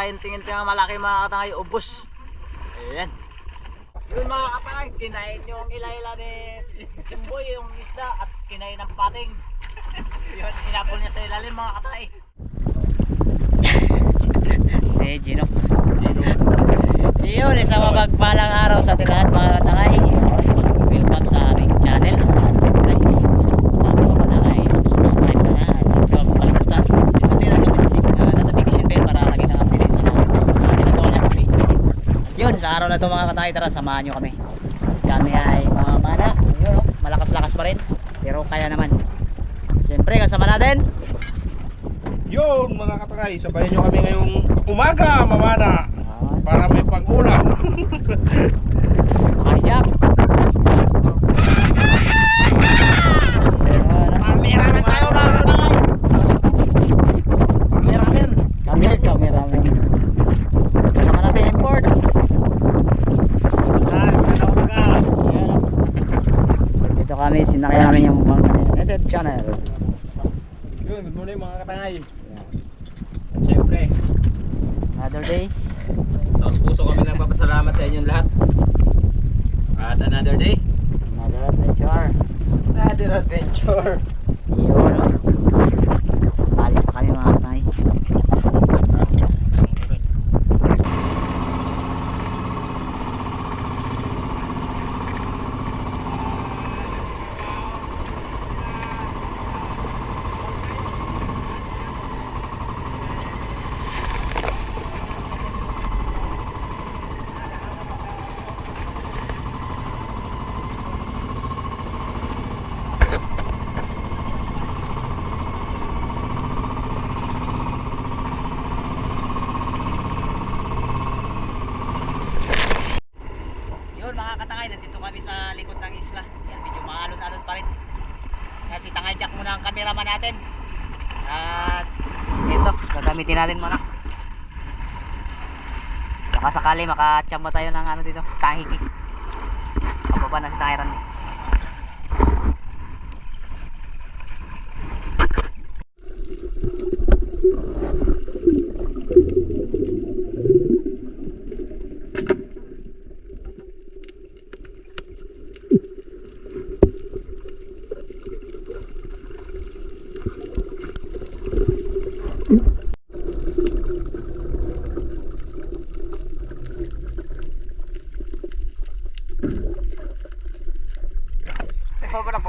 kain tingin tingin malaki mga katangay ubos. Ayan. Yun mga katangay, kinain yung ila-ila ni Simboy yung isda at kinain ng pating. Yun, inapol niya sa ilalim mga katangay. Si Gino. Yun, isang mapagpalang araw sa ating lahat mga katangay. Welcome sa aming channel. At siyempre, bago ka pa lang ay subscribe ka na. At siyempre, huwag mong kalimutan. Pindutin ang notification- ah, notification bell para lagi na update sa mga mga ginagawa niya kami. At yun, sa araw na ito mga katangay, tara, samahan nyo kami. Kami ay mga mana. Yun, oh, malakas-lakas pa rin. Pero kaya naman. Siyempre, kasama natin. Yun mga katangay, sabayan nyo kami ngayong umaga mamana para may pag-ulam. Ayak. Cameraman tayo mga katangay. Cameraman. Camera, cameraman. Kasama natin import. Yan, kada umaga. Ayan, oh. Dito kami, sinakyan namin yung mga YouTube channel. Yun, good morning mga katangay. Ayan. Siyempre, Another day. taos puso kami nagpapasalamat sa inyong lahat. At another day. Another adventure. Another adventure. At ito, gagamitin natin muna. Baka sakali makachamba tayo ng ano dito, kahiki. Pababa na si Tyron. Thank covered up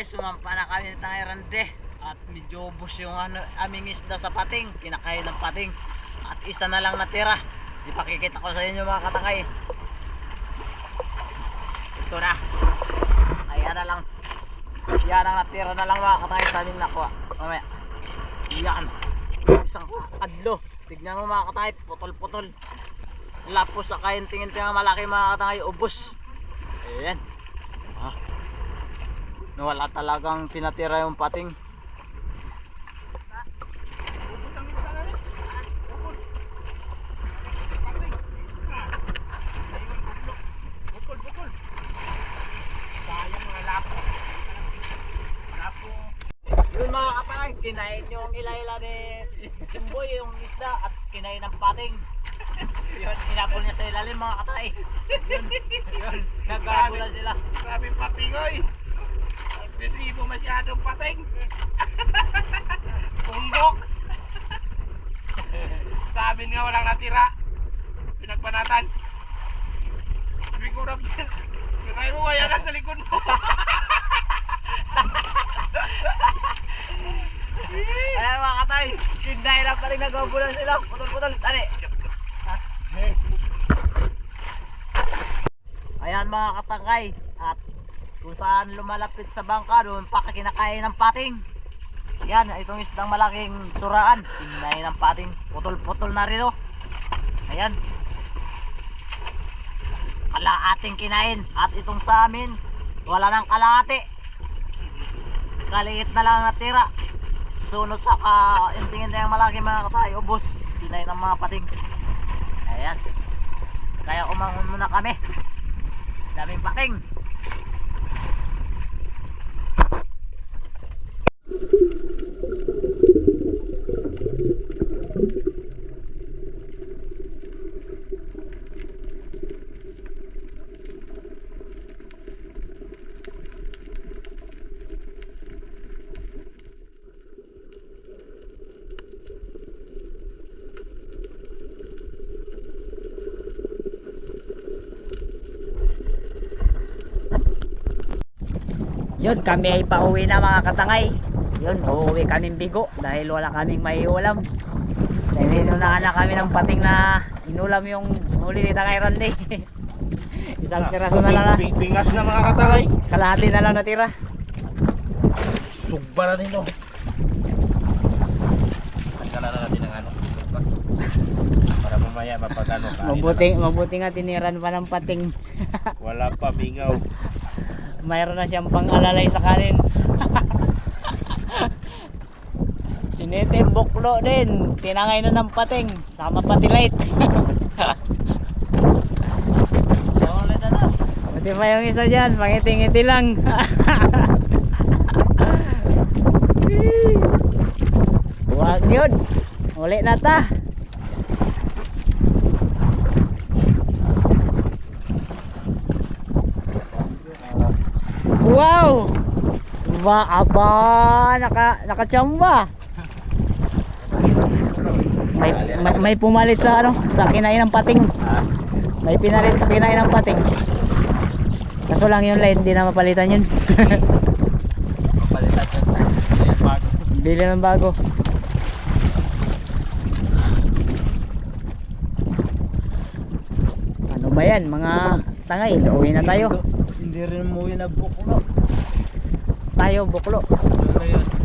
tangay, sumampa na kami ng tangay rande. At medyo ubos yung ano, aming isda sa pating. Kinakain ng pating. At isa na lang natira. Ipakikita ko sa inyo mga katangay. Ito na. Ayan na lang. Yan ang natira na lang mga katangay sa aming nakuha. Mamaya. Yan. Isang adlo. Tignan mo mga katangay, putol-putol. Lapos sa kain tingin tingin malaki mga katangay, ubos. Ayan. Ah. Nawala talagang pinatira yung pating. Yun mga katangay, kinain yung ilayla ni Simboy yung isda at kinain ng pating. Yun, inabol niya sa ilalim mga katangay. Yun, yun, nagkabulan sila. Grabe pating oy. Agresibo masyadong pating. Bundok. Sabi nga walang natira. Pinagbanatan. Sabi ko yan. Kaya mo kaya nasa likod mo. Ayan mga katay, kinain lang pa rin nagkabulan sila. Putol-putol, tali. Ayan mga katangay, at kung saan lumalapit sa bangka, doon pa kinakain ng pating. Yan, itong isdang malaking suraan, kinain ng pating. Putol-putol na rin oh. Ayan. Kalaating kinain. At itong sa amin, wala nang kalahati. Kaliit na lang natira. Sunod sa ka, intingin yung malaki mga katay, ubos. Kinain ng mga pating. Ayan. Kaya umangon muna kami. Daming pating. Yun, kami ay pauwi na mga katangay. Yun, uuwi kaming bigo dahil wala kaming may ulam. Dahil inunahan na kami ng pating na inulam yung huli ni Tangay Randy. Isang piraso na lang na. Pingas na mga katangay. Kalahati na lang natira. Sugba na nino. Tanggalan na natin ang ano. Para mamaya mapagano Mabuti, mabuti nga tiniran pa ng pating. Wala pa bingaw. Mayroon na siyang pang-alalay sa kanin. Sinete buklo din. Tinangay na ng pating. Sama pati light. Pati pa yung isa dyan. Pangiti-ngiti lang. Huwag yun. Uli na ta. Wow! Ba, aba, naka, nakachamba. May, may, may pumalit sa ano, sa kinain ng pating. May pinalit sa kinain ng pating. Kaso lang yung line, hindi na mapalitan yun. Mapalitan yun. Bili ng bago. Ano ba yan? Mga tangay, uwi na tayo. Hindi rin mo yun na buklo. Tayo, buklo. Ano yun?